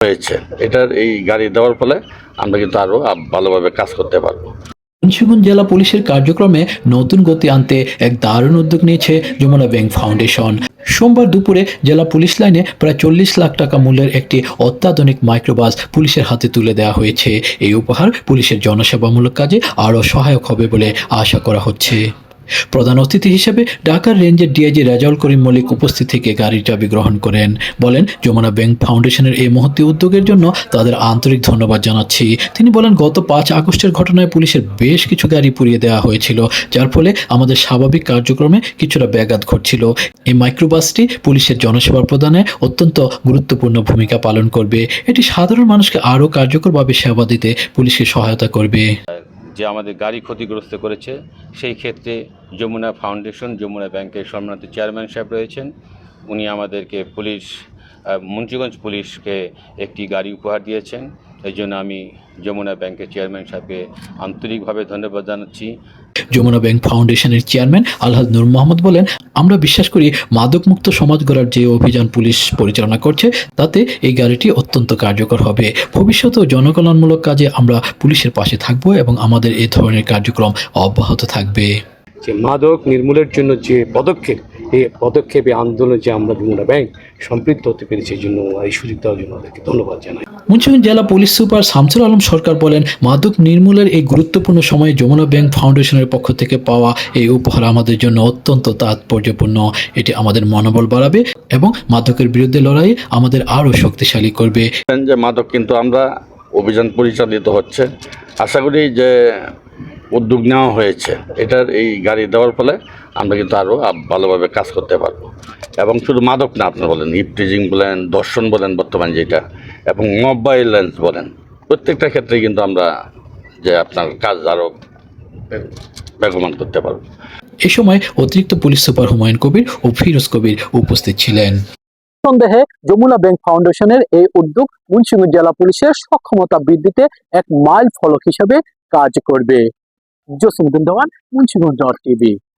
হয়েছে। এটার এই গাড়ি দেওয়ার ফলে আমরা কিন্তু আরও ভালোভাবে কাজ করতে পারব। মুন্সিগঞ্জ জেলা পুলিশের কার্যক্রমে নতুন গতি আনতে এক দারুণ উদ্যোগ নিয়েছে যমুনা ব্যাংক ফাউন্ডেশন। সোমবার দুপুরে জেলা পুলিশ লাইনে প্রায় চল্লিশ লাখ টাকা মূল্যের একটি অত্যাধুনিক মাইক্রোবাস পুলিশের হাতে তুলে দেওয়া হয়েছে। এই উপহার পুলিশের জনসেবামূলক কাজে আরও সহায়ক হবে বলে আশা করা হচ্ছে। প্রধান অতিথি হিসেবে ঢাকার রেঞ্জের ডিআইজি রাজাউল করিম মল্লিক উপস্থিত থেকে গাড়ির চাবি গ্রহণ করেন। বলেন, যমুনা ব্যাংক ফাউন্ডেশনের এই মহতি উদ্যোগের জন্য তাদের আন্তরিক ধন্যবাদ জানাচ্ছি। তিনি বলেন, গত পাঁচ আগস্টের ঘটনায় পুলিশের বেশ কিছু গাড়ি পুড়িয়ে দেওয়া হয়েছিল, যার ফলে আমাদের স্বাভাবিক কার্যক্রমে কিছুটা ব্যাঘাত ঘটছিল। এই মাইক্রোবাসটি পুলিশের জনসেবা প্রদানে অত্যন্ত গুরুত্বপূর্ণ ভূমিকা পালন করবে। এটি সাধারণ মানুষকে আরও কার্যকরভাবে সেবা দিতে পুলিশকে সহায়তা করবে। যে আমাদের গাড়ি ক্ষতিগ্রস্ত করেছে, সেই ক্ষেত্রে যমুনা ফাউন্ডেশন, যমুনা ব্যাংকের সম্মানিত চেয়ারম্যান সাহেব রয়েছেন। উনি আমাদেরকে পুলিশ মুন্সিগঞ্জ পুলিশকে একটি গাড়ি উপহার দিয়েছেন। এই জন্য আমি যমুনা ব্যাংকের চেয়ারম্যান সাহেবকে আন্তরিকভাবে ধন্যবাদ জানাচ্ছি। যমুনা ব্যাংক ফাউন্ডেশনের চেয়ারম্যান আলহাজ নূর মোহাম্মদ বলেন আমরা বিশ্বাস করি মাদকমুক্ত সমাজ গড়ার যে অভিযান পুলিশ পরিচালনা করছে তাতে এই গাড়িটি অত্যন্ত কার্যকর হবে। ভবিষ্যতেও জনকল্যাণমূলক কাজে আমরা পুলিশের পাশে থাকব এবং আমাদের এ ধরনের কার্যক্রম অব্যাহত থাকবে। যে মাদক নির্মূলের জন্য যে পদক্ষেপ এই পদক্ষেপে আন্দোলনে যে আমরা যমুনা ব্যাংক সম্পৃক্ত হতে পেরেছি এই জন্য এই সুযোগ দেওয়ার জন্য ওদেরকে ধন্যবাদ জানাই। মুন্সিগঞ্জ জেলা পুলিশ সুপার শামসুল আলম সরকার বলেন মাদক নির্মূলের এই গুরুত্বপূর্ণ সময়ে যমুনা ব্যাংক ফাউন্ডেশনের পক্ষ থেকে পাওয়া এই উপহার আমাদের জন্য অত্যন্ত তাৎপর্যপূর্ণ। এটি আমাদের মনোবল বাড়াবে এবং মাদকের বিরুদ্ধে লড়াই আমাদের আরও শক্তিশালী করবে। যে মাদক কিন্তু আমরা অভিযান পরিচালিত হচ্ছে। আশা করি যে উদ্যোগ নেওয়া হয়েছে। এটার এই গাড়ি দেওয়ার ফলে আমরা কিন্তু আরও ভালোভাবে কাজ করতে পারব। এবং শুধু মাদক না আপনি বলেন ইপটিজিং বলেন দর্শন বলেন বর্তমান যেটা এবং মোবাইল লেন্স বলেন প্রত্যেকটা ক্ষেত্রে কিন্তু আমরা যে আপনার কাজ আরও বেগমান করতে পারব। এ সময় অতিরিক্ত পুলিশ সুপার হুমায়ুন কবির ও ফিরোজ কবির উপস্থিত ছিলেন। সন্দেহে যমুনা ব্যাংক ফাউন্ডেশনের এই উদ্যোগ মুন্সিগঞ্জ জেলা পুলিশের সক্ষমতা বৃদ্ধিতে এক মাইল ফলক হিসেবে কাজ করবে। Justin Gundogan, unchigun.tv.